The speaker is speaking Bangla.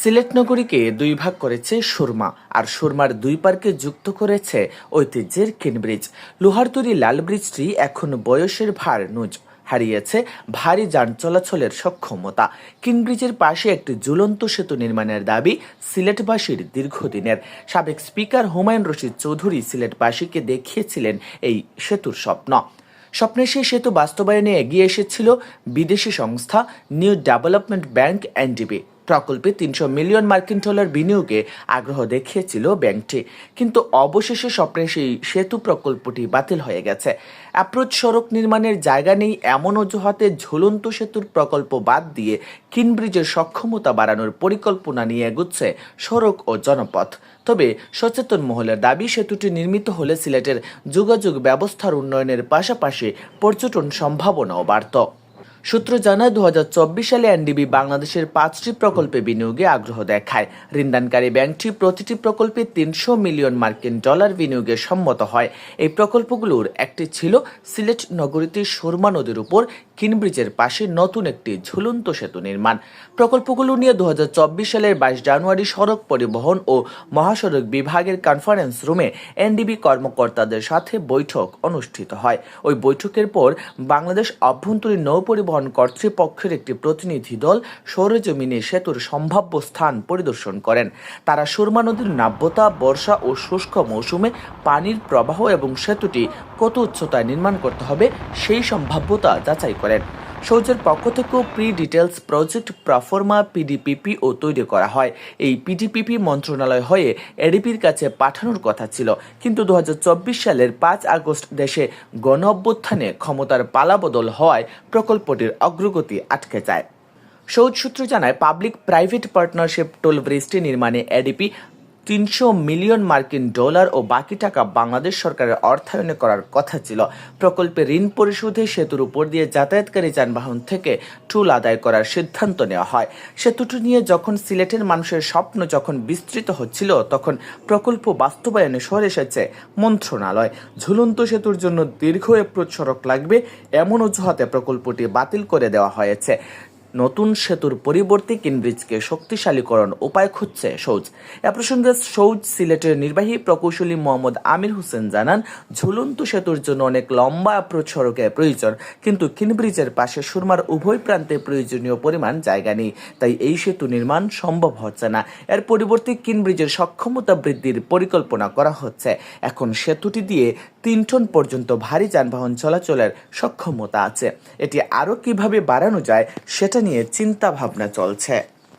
সিলেট নগরীকে দুই ভাগ করেছে সুরমা, আর সুরমার দুই পার্কে যুক্ত করেছে ঐতিহ্যের কিনব্রিজ। লোহার তৈরি লাল ব্রিজটি এখন বয়সের ভার নুজ। হারিয়েছে ভারী যান চলাচলের সক্ষমতা। কিনব্রিজের পাশে একটি ঝুলন্ত সেতু নির্মাণের দাবি সিলেটবাসীর দীর্ঘদিনের। সাবেক স্পিকার হুমায়ুন রশিদ চৌধুরী সিলেটবাসীকে দেখিয়েছিলেন এই সেতুর স্বপ্ন। স্বপ্নের সেই সেতু বাস্তবায়নে এগিয়ে এসেছিল বিদেশি সংস্থা নিউ ডেভেলপমেন্ট ব্যাংক এনডিবি প্রকল্পে তিনশো মিলিয়ন মার্কিন ডলার বিনিয়োগে আগ্রহ দেখিয়েছিল ব্যাংকটি। কিন্তু অবশেষে স্বপ্নের সেই সেতু প্রকল্পটি বাতিল হয়ে গেছে। অ্যাপ্রোচ সড়ক নির্মাণের জায়গা নেই, এমন অজুহাতে ঝুলন্ত সেতুর প্রকল্প বাদ দিয়ে কিনব্রিজের সক্ষমতা বাড়ানোর পরিকল্পনা নিয়ে এগুচ্ছে সড়ক ও জনপথ। তবে সচেতন মহলের দাবি, সেতুটি নির্মিত হলে সিলেটের যোগাযোগ ব্যবস্থার উন্নয়নের পাশাপাশি পর্যটন সম্ভাবনাও বাড়ত। সূত্র জানায় দু হাজার চব্বিশ সালে এনডিবি বাংলাদেশের পাঁচটি প্রকল্পে বিনিয়োগে আগ্রহ দেখায়। ঋণদানকারী ব্যাংকটি প্রতিটি প্রকল্পে তিনশো মিলিয়ন মার্কিন ডলার বিনিয়োগে সম্মত হয়। এই প্রকল্পগুলোর একটি ছিল সিলেট নগরীতে সুরমা নদীর উপর কিনব্রিজের পাশে নতুন একটি ঝুলন্ত সেতু নির্মাণ। প্রকল্পগুলো নিয়ে দু হাজার চব্বিশ সালের বাইশ জানুয়ারি সড়ক পরিবহন ও মহাসড়ক বিভাগের কনফারেন্স রুমে এনডিবি কর্মকর্তাদের সাথে বৈঠক অনুষ্ঠিত হয়। ওই বৈঠকের পর বাংলাদেশ অভ্যন্তরীণ নৌ পরিবহন কর্তৃপক্ষের একটি প্রতিনিধি দল সৌরজমিনে সেতুর সম্ভাব্য স্থান পরিদর্শন করেন। তারা সুরমা নদীর নাব্যতা, বর্ষা ও শুষ্ক মৌসুমে পানির প্রবাহ এবং সেতুটি কত উচ্চতায় নির্মাণ করতে হবে সেই সম্ভাব্যতা যাচাই করেন। সৌজের পক্ষ থেকেও pre details project proforma PDPP ও তৈরি করা হয়। এই পিডিপিপি মন্ত্রণালয় হয়ে এডিপির কাছে পাঠানোর কথা ছিল। কিন্তু দু হাজার চব্বিশ সালের পাঁচ আগস্ট দেশে গণ অভ্যুত্থানে ক্ষমতার পালাবদল হওয়ায় প্রকল্পটির অগ্রগতি আটকে যায়। সৌদ সূত্র জানায় পাবলিক প্রাইভেট পার্টনারশিপ টোল ব্রিজটি নির্মাণে এডিপি তিনশো মিলিয়ন মার্কিন ডলার ও বাকি টাকা বাংলাদেশ সরকারের অর্থায়নে করার কথা ছিল। প্রকল্পে ঋণ পরিশোধে সেতুর উপর দিয়ে যাতায়াতকারী যানবাহন থেকে টুল আদায় করার সিদ্ধান্ত নেওয়া হয়। সেতুটি নিয়ে যখন সিলেটের মানুষের স্বপ্ন যখন বিস্তৃত হচ্ছিল, তখন প্রকল্প বাস্তবায়নে সরে এসেছে মন্ত্রণালয়। ঝুলন্ত সেতুর জন্য দীর্ঘ এপ্রোচ সড়ক লাগবে, এমন অজুহাতে প্রকল্পটি বাতিল করে দেওয়া হয়েছে। নতুন সেতুর পরিবর্তে কিনব্রিজকে শক্তিশালীকরণ উপায় খুঁজছে সৌজ। এ প্রসঙ্গে সৌজ সিলেটের নির্বাহী প্রকৌশলী মোহাম্মদ আমির হোসেন জানান, ঝুলন্ত সেতুর জন্য অনেক লম্বা অ্যাপ্রোচ সড়কের প্রয়োজন, কিন্তু কিনব্রিজের পাশে সুরমার উভয় প্রান্তে প্রয়োজনীয় পরিমাণ জায়গা নেই, তাই এই সেতু নির্মাণ সম্ভব হচ্ছে না। এর পরিবর্তে কিনব্রিজের সক্ষমতা বৃদ্ধির পরিকল্পনা করা হচ্ছে। এখন সেতুটি দিয়ে তিন টন পর্যন্ত ভারী যানবাহন চলাচলের সক্ষমতা আছে। এটি আরও কীভাবে বাড়ানো যায়, সেটা নিয়ে চিন্তা ভাবনা চলছে।